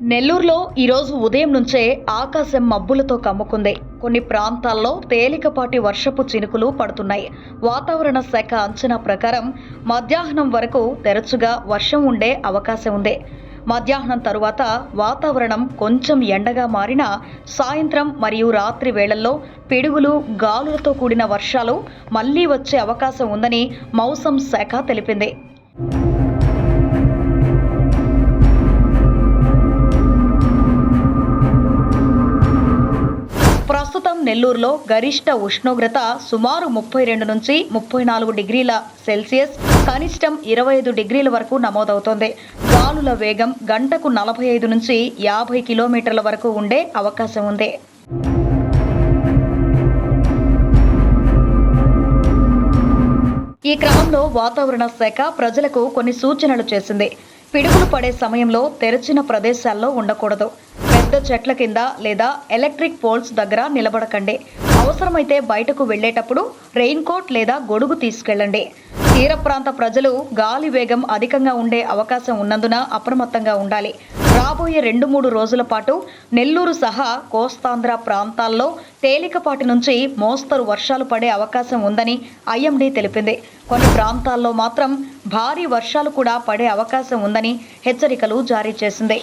నెల్లూరులో ఈరోజు ఉదయం నుంచే ఆకాశం మబ్బులతో కమ్ముకుంది. కొన్ని ప్రాంతాల్లో తేలికపాటి వర్షపు చినుకులు పడుతున్నాయి. వాతావరణ శాఖ అంచనా ప్రకారం మధ్యాహ్నం వరకు తరచుగా వర్షం ఉండే అవకాశం ఉంది. మధ్యాహ్నం తరువాత వాతావరణం కొంచెం ఎండగా మారినా సాయంత్రం మరియు రాత్రి వేళల్లో పిడుగులు గాలులతో కూడిన వర్షాలు మళ్ళీ వచ్చే అవకాశం ఉందని మౌసం శాఖ తెలిపింది. ప్రస్తుతం నెల్లూరులో గరిష్ట ఉష్ణోగ్రత సుమారు ముప్పై రెండు నుంచి ముప్పై నాలుగు డిగ్రీల సెల్సియస్ కనిష్టం ఇరవై ఐదు డిగ్రీల వరకు నమోదవుతోంది. గాలుల వేగం గంటకు నలభై ఐదు నుంచి యాభై కిలోమీటర్ల వరకు ఉండే అవకాశం ఉంది. ఈ క్రమంలో వాతావరణ శాఖ ప్రజలకు కొన్ని సూచనలు చేసింది. పిడుగులు పడే సమయంలో తెరచిన ప్రదేశాల్లో ఉండకూడదు. పెద్ద చెట్ల కింద లేదా ఎలక్ట్రిక్ పోల్స్ దగ్గర నిలబడకండి. అవసరమైతే బయటకు వెళ్ళేటప్పుడు రెయిన్ కోట్ లేదా గొడుగు తీసుకెళ్ళండి. తీర ప్రాంత ప్రజలు గాలి వేగం అధికంగా ఉండే అవకాశం ఉన్నందున అప్రమత్తంగా ఉండాలి. రాబోయే రెండు మూడు రోజుల పాటు నెల్లూరు సహా కోస్తాంధ్ర ప్రాంతాల్లో తేలికపాటి నుంచి మోస్తరు వర్షాలు పడే అవకాశం ఉందని ఐఎండీ తెలిపింది. కొన్ని ప్రాంతాల్లో మాత్రం భారీ వర్షాలు కూడా పడే అవకాశం ఉందని హెచ్చరికలు జారీ చేసింది.